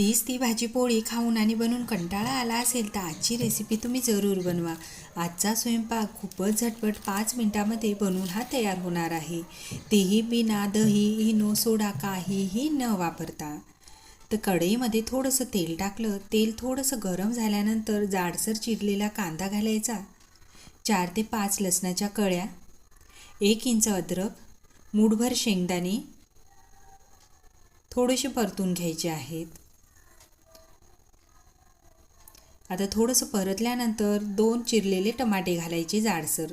तीच ती भाजी पोळी खाऊन आणि बनवून कंटाळा आला असेल तर आजची रेसिपी तुम्ही जरूर बनवा. आजचा स्वयंपाक खूपच झटपट पाच मिनटामध्ये बनवून हा तयार होणार आहे. तेही बिना दही इनो सोडा काहीही न वापरता. तर कढईमध्ये थोडंसं तेल टाकलं. तेल थोडंसं गरम झाल्यानंतर जाडसर चिरलेला कांदा घालायचा. चार ते पाच लसणाच्या कळ्या एक इंच अद्रक मूठभर शेंगदाणे थोडेसे परतून घ्यायचे आहेत. आता थोडंसं परतल्यानंतर दोन चिरलेले टमाटे घालायचे जाडसर.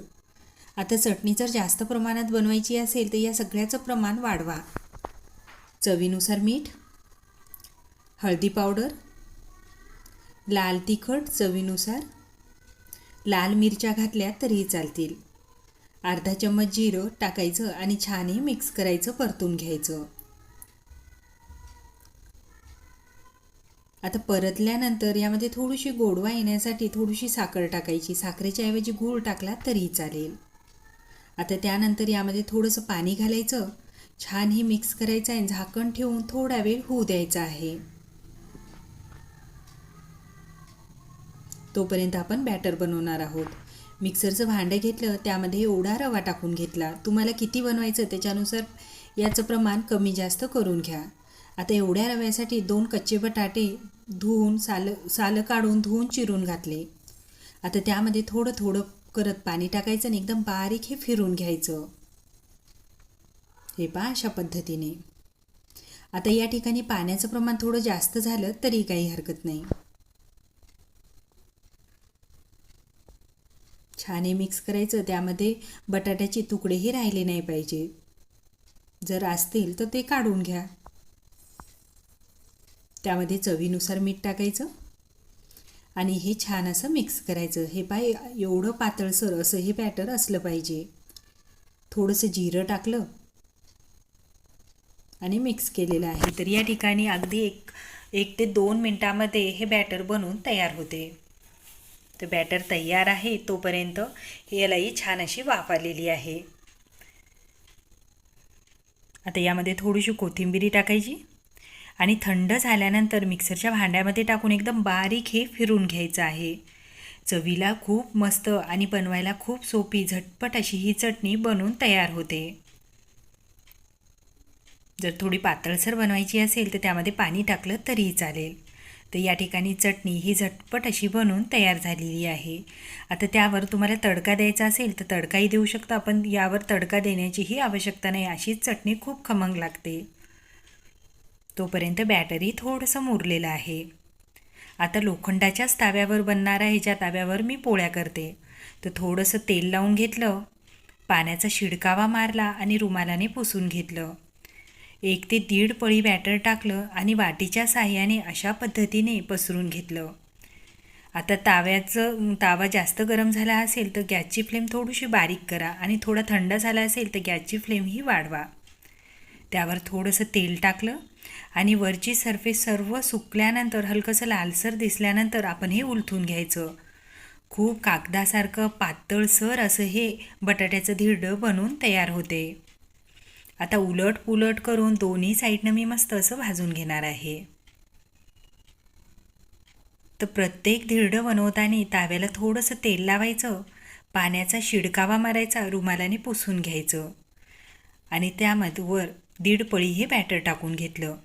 आता चटणी जर जास्त प्रमाणात बनवायची असेल तर या सगळ्याचं प्रमाण वाढवा. चवीनुसार मीठ हळदी पावडर लाल तिखट चवीनुसार लाल मिरच्या घातल्या तरीही चालतील. अर्धा चम्मच जिरं टाकायचं आणि छानही मिक्स करायचं परतून घ्यायचं. आता परतल्यानंतर यामध्ये थोडीशी गोडवा येण्यासाठी थोडीशी साखर टाकायची. साखरेच्या ऐवजी गूळ टाकला तरीही चालेल. आता त्यानंतर यामध्ये थोडंसं पाणी घालायचं. छान हे मिक्स करायचं आहे झाकण ठेवून थोडा वेळ होऊ द्यायचा आहे. तोपर्यंत आपण बॅटर बनवणार आहोत. मिक्सरचं भांडं घेतलं त्यामध्ये एवढा रवा टाकून घेतला. तुम्हाला किती बनवायचं त्याच्यानुसार याचं प्रमाण कमी जास्त करून घ्या. आता एवढ्या रव्यासाठी दोन कच्चे बटाटे धुवून साल सालं काढून धुवून चिरून घातले. आता त्यामध्ये थोडं थोडं करत पाणी टाकायचं आणि एकदम बारीक हे फिरून घ्यायचं. हे पहा अशा पद्धतीने. आता या ठिकाणी पाण्याचं प्रमाण थोडं जास्त झालं तरी काही हरकत नाही. छान हे मिक्स करायचं. त्यामध्ये बटाट्याचे तुकडेही राहिले नाही पाहिजे. जर असतील तर ते काढून घ्या. त्यामध्ये चवीनुसार मीठ टाकायचं आणि हे छान असं मिक्स करायचं. हे पाय एवढं पातळसर असं हे बॅटर असलं पाहिजे. थोडंसं जिरं टाकलं आणि मिक्स केलेलं आहे. तर या ठिकाणी अगदी एक एक ते दोन मिनटामध्ये हे बॅटर बनवून तयार होते. तर बॅटर तयार आहे तोपर्यंत यालाही छान अशी वाफ आलेली आहे. आता यामध्ये थोडीशी कोथिंबिरी टाकायची. आणि थंड झाल्यानंतर मिक्सरच्या भांड्यामध्ये टाकून एकदम बारीक हे फिरून घ्यायचं आहे. चवीला खूप मस्त आणि बनवायला खूप सोपी झटपट अशी ही चटणी बनवून तयार होते. जर थोडी पातळसर बनवायची असेल तर त्यामध्ये पाणी टाकलं तरीही चालेल. तर या ठिकाणी चटणी ही झटपट अशी बनवून तयार झालेली आहे. आता त्यावर तुम्हाला तडका द्यायचा असेल तर तडकाही देऊ शकता पण यावर तडका देण्याचीही आवश्यकता नाही. अशीच चटणी खूप खमंग लागते. तोपर्यंत बॅटरी थोडंसं मुरलेलं आहे. आता लोखंडाच्याच ताव्यावर बनणाऱ्या ह्याच्या ताव्यावर मी पोळ्या करते तर थोडंसं तेल लावून घेतलं पाण्याचा शिडकावा मारला आणि रुमालाने पुसून घेतलं. एक ते दीड पळी बॅटर टाकलं आणि वाटीच्या साह्याने अशा पद्धतीने पसरून घेतलं. आता ताव्याचं तावा जास्त गरम झाला असेल तर गॅसची फ्लेम थोडीशी बारीक करा आणि थोडा थंड झाला असेल तर गॅसची फ्लेमही वाढवा. त्यावर थोडंसं तेल टाकलं आणि वरची सरफेस सर्व सुकल्यानंतर हलकंसं लालसर दिसल्यानंतर आपण हे उलथून घ्यायचं. खूप कागदासारखं पातळसर असं हे बटाट्याचं धिरडं बनवून तयार होते. आता उलट पुलट करून दोन्ही साईडनं मी मस्त असं भाजून घेणार आहे. तर प्रत्येक धिरडं बनवताना ताव्याला थोडंसं तेल लावायचं पाण्याचा शिडकावा मारायचा रुमालाने पुसून घ्यायचं. आणि त्यामध्ये वर दीड पळी हे बॅटर टाकून घेतलं.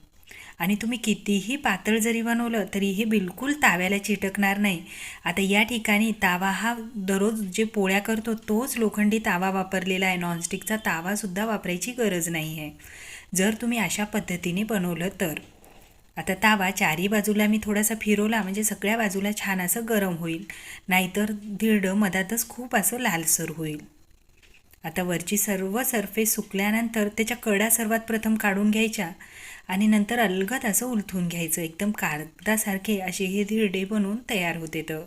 आणि तुम्ही कितीही पातळ जरी बनवलं तरी हे बिलकुल ताव्याला चिटकणार नाही. आता या ठिकाणी तावा हा दररोज जे पोळ्या करतो तोच लोखंडी तावा वापरलेला आहे. नॉनस्टिकचा तावासुद्धा वापरायची गरज नाही आहे. जर तुम्ही अशा पद्धतीने बनवलं तर. आता तावा चारी बाजूला मी थोडासा फिरवला म्हणजे सगळ्या बाजूला छान असं गरम होईल. नाहीतर धिरडं मधातच खूप असं लालसर होईल. आता वरची सर्व सरफेस सुकल्यानंतर त्याच्या कडा सर्वात प्रथम काढून घ्यायच्या आणि नंतर अलगद असं उलथून घ्यायचं. एकदम कागदासारखे असे हे धिरडे बनवून तयार होते तर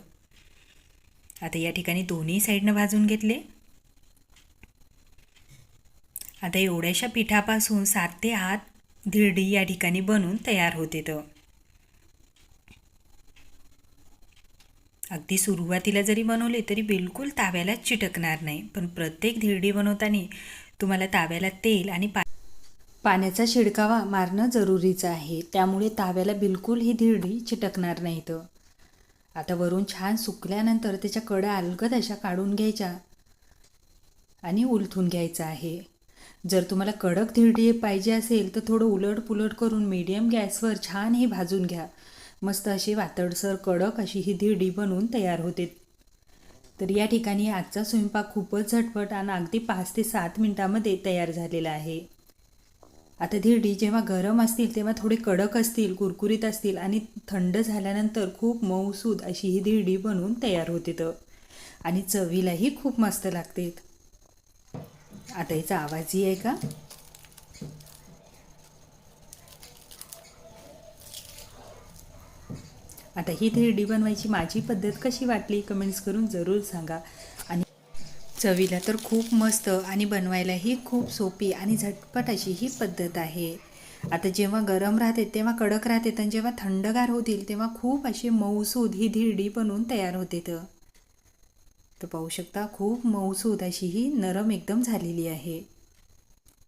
आता या ठिकाणी दोन्ही साईडनं भाजून घेतले. आता एवढ्याशा पिठापासून सात ते आठ धिरडी या ठिकाणी बनवून तयार होते तर अगदी सुरुवातीला जरी बनवले तरी बिलकुल ताव्याला चिटकणार नाही. पण प्रत्येक धिरडी बनवताना तुम्हाला ताव्याला तेल आणि पा पाण्याचा शिडकावा मारणं जरुरीचं आहे. त्यामुळे ताव्याला बिलकुल ही धिरडी चिटकणार नाहीत. आता वरून छान सुकल्यानंतर त्याच्या कडा अलगद अशा काढून घ्यायच्या आणि उलथून घ्यायचं आहे. जर तुम्हाला कडक धिरडी पाहिजे असेल तर थोडं उलट पुलट करून मीडियम गॅसवर छान हे भाजून घ्या. मस्त अशी वातडसर कडक अशी ही धिरडी बनवून तयार होते. तर या ठिकाणी आजचा स्वयंपाक खूपच झटपट आणि अगदी पाच ते सात मिनटामध्ये तयार झालेला आहे. आता धिरडी जेव्हा गरम असतील तेव्हा थोडे कडक असतील कुरकुरीत असतील आणि थंड झाल्यानंतर खूप मऊसूद अशी ही धिरडी बनवून तयार होते तर. आणि चवीलाही खूप मस्त लागते. आता याचा आवाजही आहे का? आता ही धिरडी बनवायची माझी पद्धत कशी वाटली कमेंट्स करून जरूर सांगा. आणि चवीला तर खूप मस्त आणि बनवायलाही खूप सोपी आणि झटपट अशी ही पद्धत आहे. आता जेव्हा गरम राहते तेव्हा कडक राहते आणि जेव्हा थंडगार होतील तेव्हा खूप अशी मऊसूद ही धिरडी बनवून तयार होते तर. तर पाहू शकता खूप मऊसूद अशी ही नरम एकदम झालेली आहे.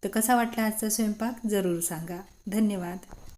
तर कसा वाटला आजचा स्वयंपाक? जरूर सांगा. धन्यवाद.